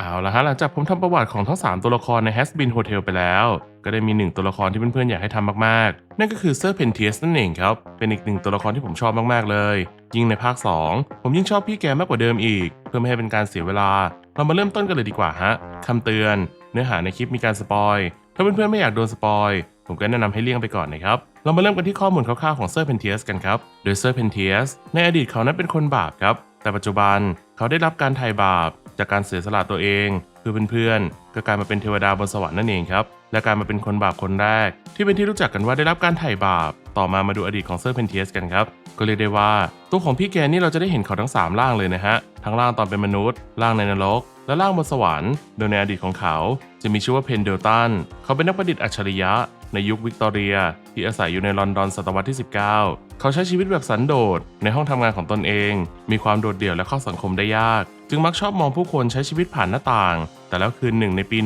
เอาละฮะหลังจากผมทำประวัติของทั้ง 3 ตัวละครใน Has Been Hotel ไปแล้ว ก็ได้มีหนึ่งตัวละครที่เพื่อนๆอยากให้ทำมากๆ นั่นก็คือเซอร์เพนเทียสนั่นเองครับ เป็นอีกหนึ่งตัวละครที่ผมชอบมากๆเลย ยิ่งในภาค 2 ผมยิ่งชอบพี่แกมากกว่าเดิมอีก เพื่อไม่ให้เป็นการเสียเวลา เรามาเริ่มต้นกันเลยดีกว่าฮะคำเตือน เนื้อหาในคลิปมีการสปอยถ้าเพื่อนๆไม่อยากโดนสปอยผมก็แนะนำให้เลี่ยงไปก่อนนะครับ เรามาเริ่มกันที่ข้อมูลคร่าวๆของเซอร์เพนเทียสกันครับ โดยเซอร์เพนเทียสในอดีตเขานั้นเป็นคนบาปครับ แต่ปัจจุบันเขาได้รับการไถ่บาป จากการเสียสละตัวเอง เพื่อเพื่อนๆก็กลายมาเป็นเทวดาบนสวรรค์นั่นเองครับ และกลายมาเป็นคนบาปคนแรก ที่เป็นที่รู้จักกันว่าได้รับการไถ่บาป ต่อมามาดูอดีตของเซอร์เพนเทียสกันครับ ก็เรียกได้ว่า ตัวของพี่แกนี่เราจะได้เห็นเขาทั้ง 3 ร่างเลยนะฮะ ทั้งร่างตอนเป็นมนุษย์ร่างในนรก และร่างบนสวรรค์ โดยในอดีตของเขา จะมีชื่อว่าเพนเดลตันเขาเป็นนักประดิษฐ์อัจฉริยะ ในยุควิกตอเรีย ที่อาศัยอยู่ในลอนดอนศตวรรษที่ 19 เขาใช้ชีวิตแบบสันโดษในห้องทำงานของตนเอง มีความโดดเดี่ยวและเข้าสังคมได้ยาก จึงมักชอบมองผู้คนใช้ชีวิตผ่านหน้าต่าง แต่แล้วคืนหนึ่งในปี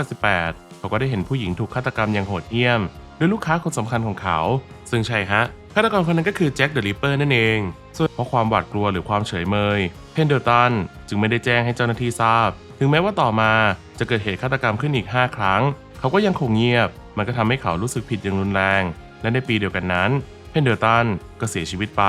1888 เขาก็ได้เห็นผู้หญิงถูกฆาตกรรมอย่างโหดเหี้ยมโดยลูกค้าคนสำคัญของเขา ซึ่งใช่ฮะฆาตกรคนนั้นก็คือแจ็คเดอะริปเปอร์นั่นเอง ส่วนเพราะความหวาดกลัวหรือความเฉยเมย เพนเดลตันจึงไม่ได้แจ้งให้เจ้าหน้าที่ทราบ ถึงแม้ว่าต่อมาจะเกิดเหตุฆาตกรรมขึ้นอีก 5 ครั้ง เขาก็ยังคงเงียบ มันก็ทำให้เขารู้สึกผิดอย่างรุนแรง และในปีเดียวกันนั้น เพนเดอร์ตันก็เสียชีวิตไป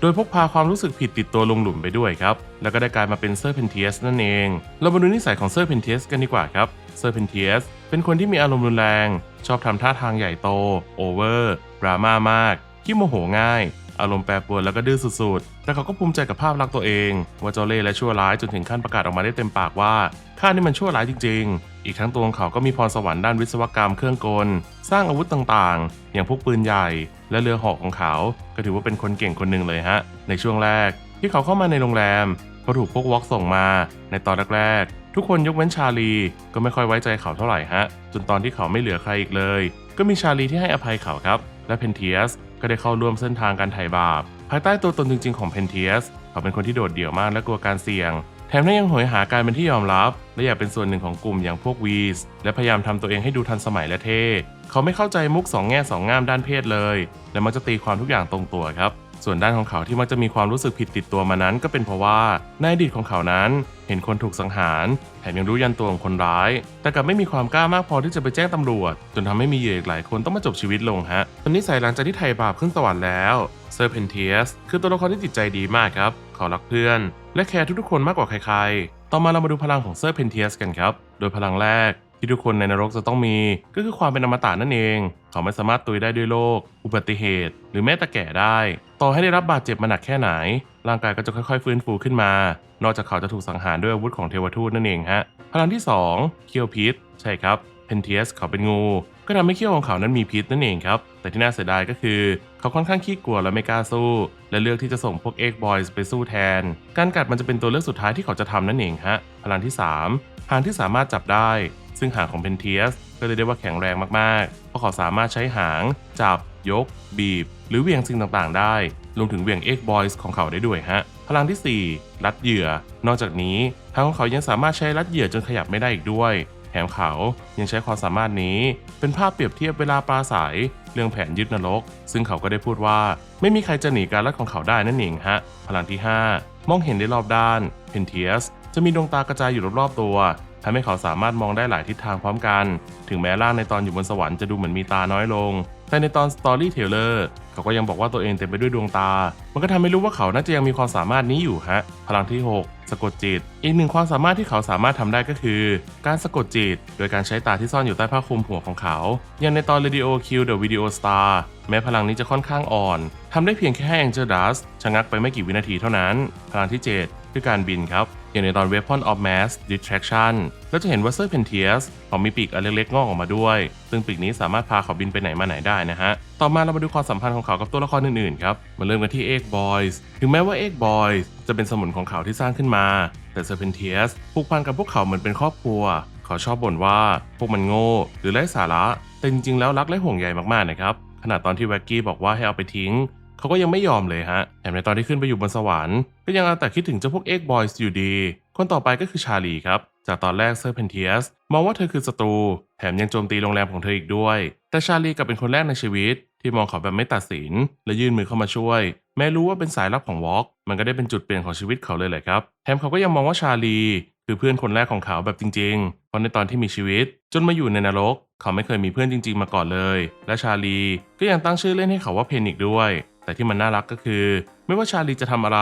โดยพกพาความรู้สึกผิดติดตัวลงหลุมไปด้วยครับ แล้วก็ได้กลายมาเป็นเซอร์เพนเทียสนั่นเอง เรามาดูนิสัยของเซอร์เพนเทียสกันดีกว่าครับ เซอร์เพนเทียสเป็นคนที่มีอารมณ์รุนแรง ชอบทำท่าทางใหญ่โต โอเวอร์ ดราม่ามากขี้โมโหง่าย อารมณ์แปรปรวนแล้วก็ดื้อสุดๆ แต่เขาก็ภูมิใจกับภาพลักษณ์ตัวเอง ว่าเจ้าเล่ห์และชั่วร้ายจนถึงขั้นประกาศออกมาได้เต็มปากว่าข้านี่มันชั่วร้ายจริง ๆ อีกทั้งตัวของเขาก็มีพรสวรรค์ด้านวิศวกรรมเครื่องกล สร้างอาวุธต่างๆ อย่างพวกปืนใหญ่ และเรือหาะของเขา ก็ถือว่าเป็นคนเก่งคนหนึ่งเลยฮะ ในช่วงแรก ที่เขาเข้ามาในโรงแรมเขาถูกพวกวอล์กส่งมา ในตอนแรกๆทุกคนยกเว้นชาลี ก็ไม่ค่อยไว้ใจเขาเท่าไหร่ฮะ จนตอนที่เขาไม่เหลือใครอีกเลย ก็มีชาลีที่ให้อภัยเขาครับ และเพนเทียสก็ได้เข้าร่วมเส้นทางการไถ่บาป ภายใต้ตัวตนจริงๆของเพนเทียสเขาเป็นคนที่โดดเดี่ยวมากและกลัวการเสี่ยง แถมยังโหยหาการเป็นที่ยอมรับ และอยากเป็นส่วนหนึ่งของกลุ่มอย่างพวกวีสและพยายามทำตัวเองให้ดูทันสมัยและเท่เขาไม่เข้าใจมุกสองแง่สองงามด้านเพศเลย และมักจะตีความทุกอย่างตรงตัวครับส่วนด้านของเขาที่มักจะมีความรู้สึกผิดติดตัวมานั้นก็เป็นเพราะว่าในอดีตของเขานั้น เห็นคนถูกสังหาร แถมยังรู้ยันตัวของคนร้าย แต่กลับไม่มีความกล้ามากพอที่จะไปแจ้งตำรวจ จนทำให้มีเหยื่ออีกหลายคนต้องมาจบชีวิตลงฮะตอนนี้ใส่หลังจากที่ไทยบาปขึ้นสวรรค์แล้วเซอร์เพนเทียสคือตัวละครที่จิตใจดีมากครับเขารักเพื่อน และแคร์ทุกๆคนมากกว่าใครๆ ต่อมาเรามาดูพลังของเซอร์เพนเทียสกันครับ โดยพลังแรก ที่ทุกคนในนรกจะต้องมี ก็คือความเป็นอมตะนั่นเอง เขาไม่สามารถตุยได้ด้วยโรคอุบัติเหตุ หรือแม้แต่แก่ได้ ต่อให้ได้รับบาดเจ็บมาหนักแค่ไหน ร่างกายก็จะค่อยๆ ฟื้นฟูขึ้นมา นอกจากเขาจะถูกสังหารด้วยอาวุธของเทวทูตนั่นเองฮะพลังที่ 2 เคียวพิษ ใช่ครับเพนเทียสเขาเป็นงู ก็ทำให้เขี้ยวของเขานั้นมีพิษนั่นเองครับ แต่ที่น่าเสียดายก็คือ เขาค่อนข้างขี้กลัวและไม่กล้าสู้ และเลือกที่จะส่งพวกเอ็กบอยส์ไปสู้แทน การกัดมันจะเป็นตัวเลือกสุดท้ายที่เขาจะทำนั่นเองฮะ พลังที่3หางที่สามารถจับได้ ซึ่งหางของเพนเทียสก็เลยได้ว่าแข็งแรงมากๆ เพราะเขาสามารถใช้หาง จับ ยก บีบ หรือเวียงสิ่งต่างๆ ได้ รวมถึงเวียงเอ็กบอยส์ของเขาได้ด้วยฮะ พลังที่4รัดเหยื่อ นอกจากนี้ทางของเขายังสามารถใช้รัดเหยื่อจนขยับไม่ได้อีกด้วย แถมเขายังใช้ความสามารถนี้ เป็นภาพเปรียบเทียบเวลาปราศัยเรื่องแผนยึดนรก ซึ่งเขาก็ได้พูดว่า ไม่มีใครจะหนีการรัดของเขาได้นั่นเองฮะ พลังที่ 5 มองเห็นได้รอบด้านเพนเทียสจะมีดวงตากระจายอยู่รอบๆตัว ทำให้เขาสามารถมองได้หลายทิศทางพร้อมกัน ถึงแม้ร่างในตอนอยู่บนสวรรค์จะดูเหมือนมีตาน้อยลง แต่ในตอนสตอรี่เทเลอร์เขาก็ยังบอกว่าตัวเองเต็มไปด้วยดวงตา มันก็ทำให้รู้ว่าเขาน่าจะยังมีความสามารถนี้อยู่ฮะ พลังที่ 6 สะกดจิต อีกหนึ่งความสามารถที่เขาสามารถทำได้ก็คือ การสะกดจิต โดยการใช้ตาที่ซ่อนอยู่ใต้ผ้าคลุมหัวของเขา อย่างในตอน Radio Kill the Video Star แม้พลังนี้จะค่อนข้างอ่อนทำได้เพียงแค่ให้ Angel Dust ชะงักไปไม่กี่วินาทีเท่านั้น พลังที่ 7 คือการบินครับ อย่างในตอน Weapon of Mass Distraction เราจะเห็นว่าเซอร์เพนเทียสเขามีปีกอันเล็กๆงอกออกมาด้วย ซึ่งปีกนี้สามารถพาเขาบินไปไหนมาไหนได้นะฮะ ต่อมาเรามาดูความสัมพันธ์ของเขากับตัวละครอื่นๆครับมาเริ่มกันที่เอกบอยส์ถึงแม้ว่าเอกบอยส์จะเป็นสมุนของเขาที่สร้างขึ้นมา แต่เซอร์เพนเทียสผูกพันกับพวกเขาเหมือนเป็นครอบครัว เขาชอบบ่นว่าพวกมันโง่หรือไร้สาระแต่จริงๆแล้วรักและห่วงใยมากๆนะครับขนาดตอนที่แว็กกี้บอกว่าให้เอาไปทิ้ง เขาก็ยังไม่ยอมเลยฮะแถมในตอนที่ขึ้นไปอยู่บนสวรรค์ก็ยังเอาแต่คิดถึงเจ้าพวกเอ็กบอยส์อยู่ดี คนต่อไปก็คือชาลีครับ จากตอนแรกเซอร์เพนเทียสมองว่าเธอคือศัตรู แถมยังโจมตีโรงแรมของเธออีกด้วย แต่ชาลีกลับเป็นคนแรกในชีวิต ที่มองเขาแบบไม่ตัดสิน และยื่นมือเข้ามาช่วย แม้รู้ว่าเป็นสายลับของวอล์กมันก็ได้เป็นจุดเปลี่ยนของชีวิตเขาเลยแหละครับแถมเขาก็ยังมองว่าชาลีคือเพื่อนคนแรกของเขาแบบจริงๆ เพราะในตอนที่มีชีวิต จนมาอยู่ในนรก เขาไม่เคยมีเพื่อนจริง ๆ มาก่อนเลย และชาลีก็ยังตั้งชื่อเล่นให้เขาว่าเพนอีกด้วย แต่ที่มันน่ารักก็คือ ไม่ว่าชาลีจะทำอะไร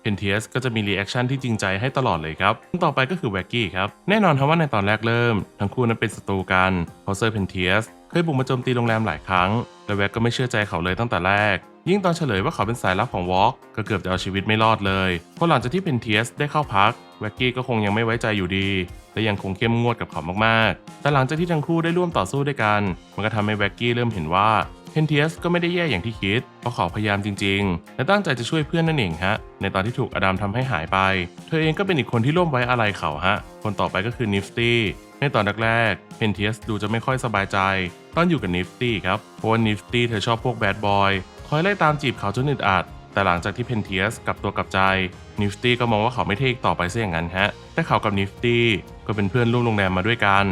เพนเทียสก็จะมีรีแอคชั่นที่จริงใจให้ตลอดเลยครับต่อไปก็คือแว็กกี้ครับ แน่นอนครับว่าในตอนแรกเริ่ม ทั้งคู่นั้นเป็นศัตรูกันเพราะเซอร์เพนเทียสเคยบุกมาโจมตีโรงแรมหลายครั้ง และแว็กก็ไม่เชื่อใจเขาเลยตั้งแต่แรก ยิ่งตอนเฉลยว่าเขาเป็นสายลับของวอล์กก็เกือบจะเอาชีวิตไม่รอดเลยเพราะหลังจากที่เพนเทียสได้เข้าพักแว็กกี้ก็คงยังไม่ไว้ใจอยู่ดีและยังคงเข้มงวดกับเขามากๆ แต่หลังจากที่ทั้งคู่ได้ร่วมต่อสู้ด้วยกัน มันก็ทำให้แวกกี้เริ่มเห็นว่า เพนเทียสก็ไม่ได้แย่อย่างที่คิดเพราะเขาพยายามจริงๆ และตั้งใจจะช่วยเพื่อนนั่นเองฮะ ในตอนที่ถูกอดัมทำให้หายไป เธอเองก็เป็นอีกคนที่ร่วมไว้อะไรเขาฮะ คนต่อไปก็คือนิฟตี้ในตอนแรกๆเพนเทียสดูจะไม่ค่อยสบายใจ ตอนอยู่กับนิฟตี้ครับ เพราะว่านิฟตี้เธอชอบพวกแบดบอยคอยไล่ตามจีบเขาจนอึดอัดแต่หลังจากที่เพนเทียสกลับตัวกลับใจนิฟตี้ก็มองว่าเขาไม่เท่ต่อไปซะอย่างนั้นฮะ แต่เขากับนิฟตี้ก็เป็นเพื่อนร่วมโรงแรมมาด้วยกัน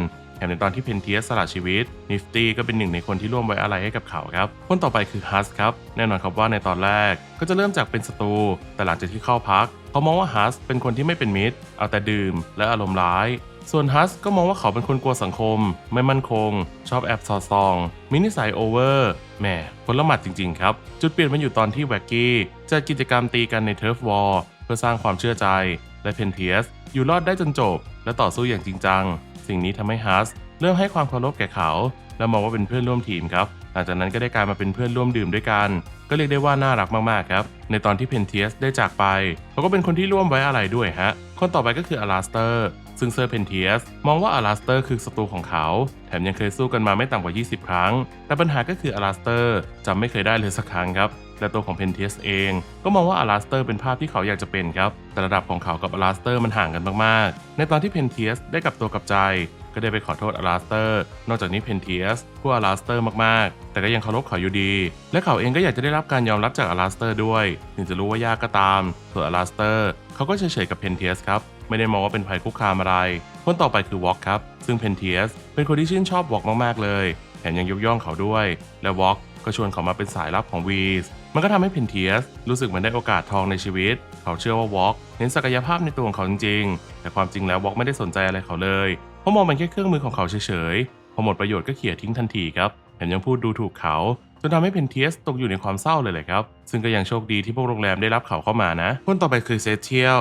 มในตอนที่เพนเทียสสละชีวิตนิฟตี้ก็เป็นหนึ่งในคนที่ร่วมไว้อะไรให้กับเขาครับ คนต่อไปคือฮัสครับแน่นอนครับว่าในตอนแรก ก็จะเริ่มจากเป็นศัตรูแต่หลังจากที่เข้าพักเขามองว่าฮัสเป็นคนที่ไม่เป็นมิตร เอาแต่ดื่ม และอารมณ์ร้าย ส่วนฮัสก็มองว่าเขาเป็นคนกลัวสังคม ไม่มั่นคง ชอบแอบสอดส่องมีนิสัยโอเวอร์แหมคนละหมัดจริงๆครับ จุดเปลี่ยนมันอยู่ตอนที่แวกกี้จัดกิจกรรมตีกันในเทิร์ฟวอลเพื่อสร้างความเชื่อใจ และเพนเทียสอยู่รอดได้จนจบ และต่อสู้อย่างจริงจัง สิ่งนี้ทำให้ฮัสเริ่มให้ความเคารพแก่เขา และมองว่าเป็นเพื่อนร่วมทีมครับหลังจากนั้นก็ได้กลายมาเป็นเพื่อนร่วมดื่มด้วยกัน ก็เรียกได้ว่าน่ารักมากๆครับในตอนที่เพนเทียสได้จากไปเขาก็เป็นคนที่ร่วมไว้อะไรด้วยฮะคนต่อไปก็คืออลาสเตอร์ซึ่งเซอร์เพนเทียสมองว่าอลาสเตอร์คือศัตรูของเขา แถมยังเคยสู้กันมาไม่ต่ำกว่า 20 ครั้ง แต่ปัญหาก็คืออลาสเตอร์จำไม่เคยได้เลยสักครั้งครับและตัวของเพนเทียสเอง ก็มองว่าอลาสเตอร์เป็นภาพที่เขาอยากจะเป็นครับ แต่ระดับของเขากับอลาสเตอร์มันห่างกันมาก ๆ ในตอนที่เพนเทียสได้กลับตัวกลับใจ ก็ได้ไปขอโทษอลาสเตอร์ นอกจากนี้เพนเทียสผู้อลาสเตอร์มากๆ แต่ก็ยังเคารพเขาอยู่ดี และเขาเองก็อยากจะได้รับการยอมรับจากอลาสเตอร์ด้วยถึงจะรู้ว่ายากก็ตามส่วนอลาสเตอร์เขาก็เฉยๆกับเพนเทียสครับไม่ได้มองว่าเป็นภัยคุกคามอะไร คนต่อไปคือวอล์กครับ ซึ่งเพนเทียสเป็นคนที่ชื่นชอบวอล์กมากๆเลยแถมยังยกย่องเขาด้วย และวอล์กก็ชวนเขามาเป็นสายลับของวีสมันก็ทำให้เพนเทียสรู้สึกเหมือนได้โอกาสทองในชีวิต เขาเชื่อว่าวอล์กเห็นศักยภาพในตัวของเขาจริงๆ แต่ความจริงแล้ววอล์กไม่ได้สนใจอะไรเขาเลย เพราะมองมันแค่เครื่องมือของเขาเฉยๆ พอหมดประโยชน์ก็เขี่ยทิ้งทันทีครับแถมยังพูดดูถูกเขาจนทำให้เพนเทียสตกอยู่ในความเศร้าเลยแหละครับ ซึ่งก็ยังโชคดีที่พวกโรงแรมได้รับเขาเข้ามานะ คนต่อไปคือเซเทียล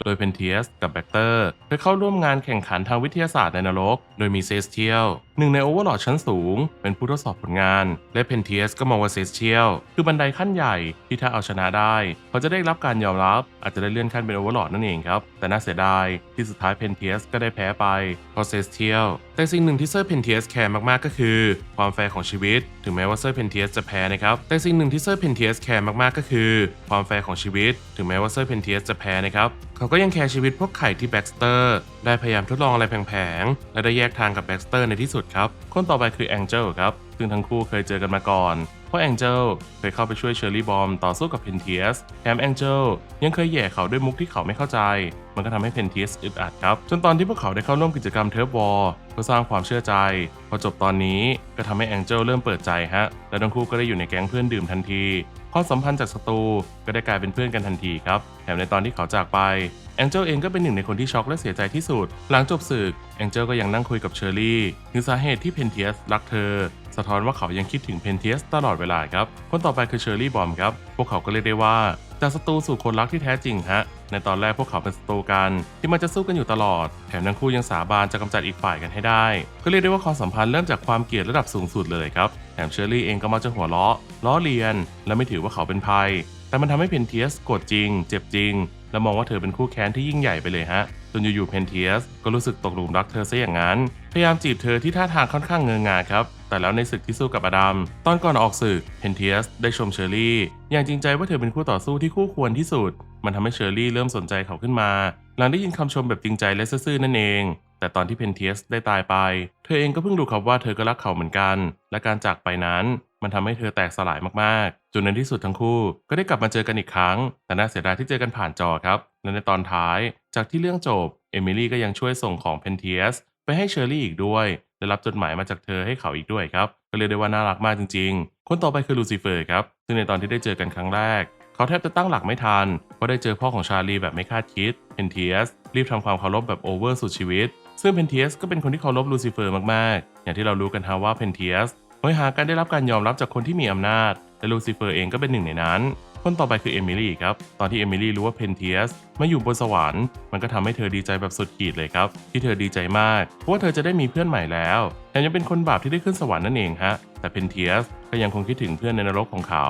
โดยเพนเทียสกับแบคเตอร์ได้เข้าร่วมงานแข่งขันทางวิทยาศาสตร์ในนรก โดยมีเซสเทียล หนึ่งในโอเวอร์ลอดชั้นสูง เป็นผู้ทดสอบผลงาน และเพนเทียสก็มองว่าเซสเทียลคือบันไดขั้นใหญ่ที่ถ้าเอาชนะได้ เขาจะได้รับการยอมรับ อาจจะได้เลื่อนขั้นเป็นโอเวอร์ลอดนั่นเองครับ แต่น่าเสียดายที่สุดท้ายเพนเทียสก็ได้แพ้ไปเพราะเซสเทียลแต่สิ่งหนึ่งที่เซอร์เพนเทียสแคร์มากๆก็คือ ความแฟร์ของชีวิต ถึงแม้ว่าเซอร์เพนเทียสจะแพ้นะครับแต่สิ่งหนึ่งที่เซอร์เพนเทียสแคร์มากๆก็คือ ความแฟร์ของชีวิต ถึงแม้ว่าเซอร์เพนเทียสจะแพ้นะครับเขาก็ยังแคร์ชีวิตพวกไข่ที่แบ็กสเตอร์ได้พยายามทดลองอะไรแผงๆ และได้แยกทางกับแบ็กสเตอร์ในที่สุดครับ คนต่อไปคือแองเจลครับ ซึ่งทั้งคู่เคยเจอกันมาก่อน เพราะแองเจลเคยเข้าไปช่วยเชอร์รี่บอมต่อสู้กับเพนเทียส แถมแองเจลยังเคยแย่เขาด้วยมุกที่เขาไม่เข้าใจ มันก็ทำให้เพนเทียสอึดอัดครับ จนตอนที่พวกเขาได้เข้าร่วมกิจกรรมเทิร์ฟวอลเพื่อสร้างความเชื่อใจ พอจบตอนนี้ก็ทำให้แองเจลเริ่มเปิดใจฮะ และทั้งคู่ก็ได้อยู่ในแก๊งเพื่อนดื่มทันที ความสัมพันธ์จากศัตรูก็ได้กลายเป็นเพื่อนกันทันทีครับ แถมในตอนที่เขาจากไปแองเจลเองก็เป็นหนึ่งในคนที่ช็อกและเสียใจที่สุด หลังจบศึกแองเจลก็ยังนั่งคุยกับเชอร์รี่ถึงสาเหตุที่เพนเทียสรักเธอ สะท้อนว่าเขายังคิดถึงเพนเทียสตลอดเวลาครับ คนต่อไปคือเชอร์รี่บอมครับ พวกเขาก็เรียกได้ว่า จากศัตรูสู่คนรักที่แท้จริงฮะ ในตอนแรกพวกเขาเป็นศัตรูกัน ที่มันจะสู้กันอยู่ตลอด แถมทั้งคู่ยังสาบานจะกำจัดอีกฝ่ายกันให้ได้ ก็เรียกได้ว่าความสัมพันธ์เริ่มจากความเกลียดระดับสูงสุดเลยครับ แถมเชอร์รี่เองก็มักจะหัวเราะล้อเลียน และไม่ถือว่าเขาเป็นภัย แต่มันทำให้เพนเทียสโกรธจริง เจ็บจริง และมองว่าเธอเป็นคู่แค้นที่ยิ่งใหญ่ไปเลยฮะจนอยู่ๆเพนเทียสก็รู้สึกตกหลุมรักเธอซะอย่างนั้น พยายามจีบเธอที่ท่าทางค่อนข้างเงงงาครับ แต่แล้วในศึกที่สู้กับอดัม ตอนก่อนออกศึกเพนเทียสได้ชมเชอรี่ อย่างจริงใจว่าเธอเป็นคู่ต่อสู้ที่คู่ควรที่สุด มันทำให้เชอรี่เริ่มสนใจเขาขึ้นมา หลังได้ยินคำชมแบบจริงใจและซื่อๆนั่นเอง แต่ตอนที่เพนเทียสได้ตายไป เธอเองก็เพิ่งรู้ครับว่าเธอก็รักเขาเหมือนกัน และการจากไปนั้นมันทำให้เธอแตกสลายมากๆ จนในที่สุดทั้งคู่ก็ได้กลับมาเจอกันอีกครั้ง แต่น่าเสียดายที่เจอกันผ่านจอครับและในตอนท้าย จากที่เรื่องจบ เอมิลี่ก็ยังช่วยส่งของเพนเทียสไปให้เชอรี่อีกด้วย และรับจดหมายมาจากเธอให้เขาอีกด้วยครับก็เรียกได้ว่าน่ารักมากจริง ๆ คนต่อไปคือลูซิเฟอร์ครับซึ่งในตอนที่ได้เจอกันครั้งแรก เขาแทบจะตั้งหลักไม่ทันเพราะได้เจอพ่อของชาลีแบบไม่คาดคิดเพนเทียสรีบทำความเคารพแบบโอเวอร์สุดชีวิต ซึ่งเพนเทียสก็เป็นคนที่เคารพลูซิเฟอร์มากๆ อย่างที่เรารู้กันฮะว่าเพนเทียสโหยหาการได้รับการยอมรับจากคนที่มีอำนาจและลูซิเฟอร์เองก็เป็นหนึ่งในนั้น คนต่อไปคือเอมิลี่ครับ ตอนที่เอมิลี่รู้ว่าเพนเทียสมาอยู่บนสวรรค์ มันก็ทำให้เธอดีใจแบบสุดขีดเลยครับ ที่เธอดีใจมาก เพราะว่าเธอจะได้มีเพื่อนใหม่แล้วแถมยังเป็นคนบาปที่ได้ขึ้นสวรรค์นั่นเองฮะ แต่เพนเทียสก็ยังคงคิดถึงเพื่อนในนรกของเขา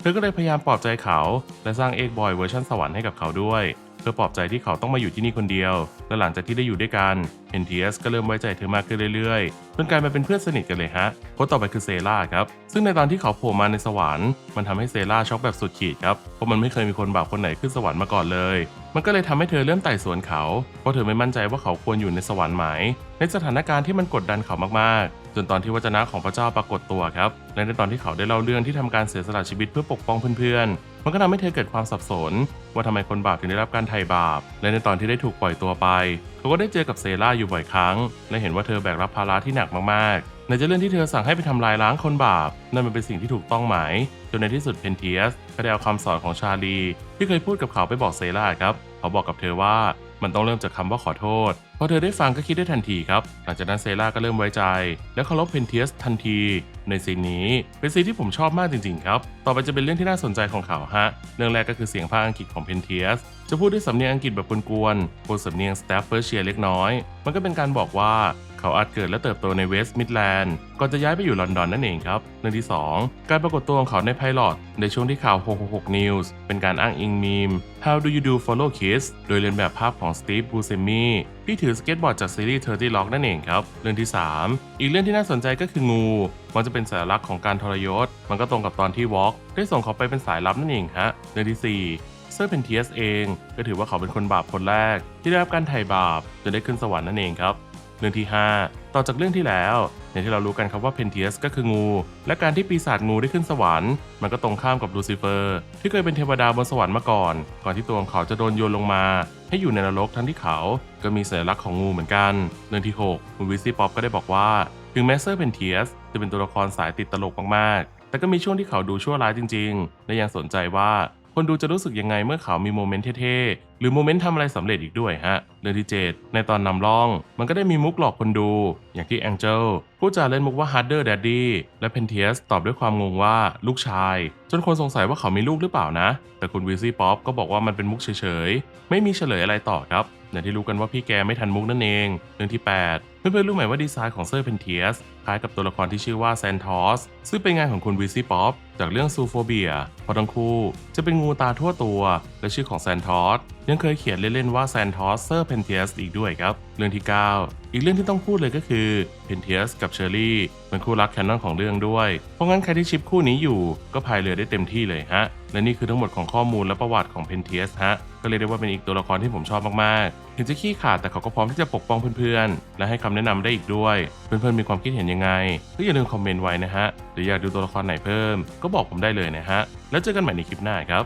เธอก็เลยพยายามปลอบใจเขา และสร้างเอกบอยเวอร์ชันสวรรค์ให้กับเขาด้วย เพื่อปลอบใจที่เขาต้องมาอยู่ที่นี่คนเดียว และหลังจากที่ได้อยู่ด้วยกันเอนเทียสก็เริ่มไว้ใจเธอมากขึ้นเรื่อยๆจนกลายมาเป็นเพื่อนสนิทกันเลยฮะคนต่อไปคือเซราครับ ซึ่งในตอนที่เขาโผล่มาในสวรรค์ มันทำให้เซราช็อกแบบสุดขีดครับ เพราะมันไม่เคยมีคนบาปคนไหนขึ้นสวรรค์มาก่อนเลย มันก็เลยทำให้เธอเริ่มไต่สวนเขา เพราะเธอไม่มั่นใจว่าเขาควรอยู่ในสวรรค์ไหม ในสถานการณ์ที่มันกดดันเขามากๆ จนตอนที่วจนะของพระเจ้าปรากฏตัวครับ และในตอนที่เขาได้เล่าเรื่องที่ทำการเสียสละชีวิตเพื่อปกป้องเพื่อนๆ มันก็ทำให้เธอเกิดความสับสน ว่าทำไมคนบาปถึงได้รับการไถ่บาป และในตอนที่ได้ถูกปล่อยตัวไป เขาก็ได้เจอกับเซราอยู่บ่อยครั้ง และเห็นว่าเธอแบกรับภาระที่หนักมากๆ ในจะเรื่องที่เธอสั่งให้ไปทำลายล้างคนบาป นั่นมันเป็นสิ่งที่ถูกต้องไหม จนในที่สุดเพนเทียสก็ได้เอาคำสอนของชาลี ที่เคยพูดกับเขาไปบอกเซราครับ เขาบอกกับเธอว่า มันต้องเริ่มจากคำว่าขอโทษ พอเธอได้ฟังก็คิดได้ทันทีครับ หลังจากนั้นเซราก็เริ่มไว้ใจ และเคารพเพนเทียสทันที ในซีนนี้เป็นซีนที่ผมชอบมากจริงๆครับ ต่อไปจะเป็นเรื่องที่น่าสนใจของเขาฮะ เรื่องแรกก็คือเสียงภาคอังกฤษของเพนเทียสจะพูดด้วยสำเนียงอังกฤษแบบกวนๆพูดสำเนียงสแตฟเฟอร์เชียเล็กน้อย มันก็เป็นการบอกว่า เขาอาจเกิดและเติบโตในเวสต์มิดแลนด์ก่อนจะย้ายไปอยู่ลอนดอนนั่นเองครับเรื่องที่ 2 การปรากฏตัวของเขาในไพลอตในช่วงที่ข่าว 666 News เป็นการอ้างอิงมีม How do you do follow kids โดยเรียนแบบภาพของสตีฟบูเซมีที่ถือสเก็ตบอร์ดจากซีรีส์30 Rock นั่นเองครับ เรื่องที่ 3 อีกเรื่องที่น่าสนใจก็คืองู มันจะเป็นสัญลักษณ์ของการทรยศ มันก็ตรงกับตอนที่วอล์กได้ส่งเขาไปเป็นสายลับนั่นเองฮะเรื่องที่ 4เซอร์เพนเทียสเอง ก็ถือว่าเขาเป็นคนบาปคนแรก ที่ได้รับการไถ่บาปจนได้ขึ้นสวรรค์นั่นเองครับ เรื่องที่ 5 ต่อจากเรื่องที่แล้วอย่างที่เรารู้กันครับว่าเพนเทียสก็คืองู และการที่ปีศาจงูได้ขึ้นสวรรค์ มันก็ตรงข้ามกับลูซิเฟอร์ ที่เคยเป็นเทวดาบนสวรรค์มาก่อน ก่อนที่ตัวของเขาจะโดนโยนลงมา ให้อยู่ในนรกทั้งที่เขาก็มีสัญลักษณ์ของงูเหมือนกัน เรื่องที่6คุณวิซี่ป๊อปก็ได้บอกว่า ถึงแม้เซอร์เพนเทียสจะเป็นตัวละครสายติดตลกมากๆ แต่ก็มีช่วงที่เขาดูชั่วร้ายจริง ๆ และยังสนใจว่า คนดูจะรู้สึกยังไงเมื่อเขามีโมเมนต์เท่ๆ หรือโมเมนต์ทำอะไรสำเร็จอีกด้วยฮะ เรื่องที่ 7 ในตอนนำร่อง มันก็ได้มีมุกหลอกคนดู อย่างที่แองเจลผู้จาเล่นมุกว่า harder daddy และเพนเทียสตอบด้วยความงงว่าลูกชาย จนคนสงสัยว่าเขามีลูกหรือเปล่านะ แต่คุณวิซี่ป๊อปก็บอกว่ามันเป็นมุกเฉยๆ ไม่มีเฉลยอะไรต่อครับอย่างที่รู้กันว่าพี่แกไม่ทันมุกนั่นเอง เรื่องที่ 8 เพื่อนๆรู้ไหมว่าดีไซน์ของเซอร์เพนเทียส คล้ายกับตัวละครที่ชื่อว่าแซนทอสซึ่งเป็นงานของคุณวิซี่ป๊อปจากเรื่องซูโฟเบียเพราะทั้งคู่จะเป็นงูตาทั่วตัว และชื่อของแซนทอสยังเคยเขียนเล่นๆว่าแซนทอสเซอร์เพนเทียสอีกด้วยครับ เรื่องที่ 9 อีกเรื่องที่ต้องพูดเลยก็คือเพนเทียสกับเชอรี่เป็นคู่รักแคนนอนของเรื่องด้วย เพราะงั้นใครที่ชิปคู่นี้อยู่ก็พายเรือได้เต็มที่เลยฮะ และนี่คือทั้งหมดของข้อมูลและประวัติของเพนเทียสฮะก็เลยกได้ว่าเป็นอีกตัวละครที่ผมชอบมากๆ ถึงจะขี้ขาดแต่เขาก็พร้อมที่จะปกป้องเพื่อนๆและให้คำแนะนำได้อีกด้วย เพื่อนๆมีความคิดเห็นยังไงก็อย่าลืมคอมเมนต์ไว้นะฮะหรืออยากดูตัวละครไหนเพิ่ม ก็บอกผมได้เลยนะฮะแล้วเจอกันใหม่ในคลิปหน้าครับ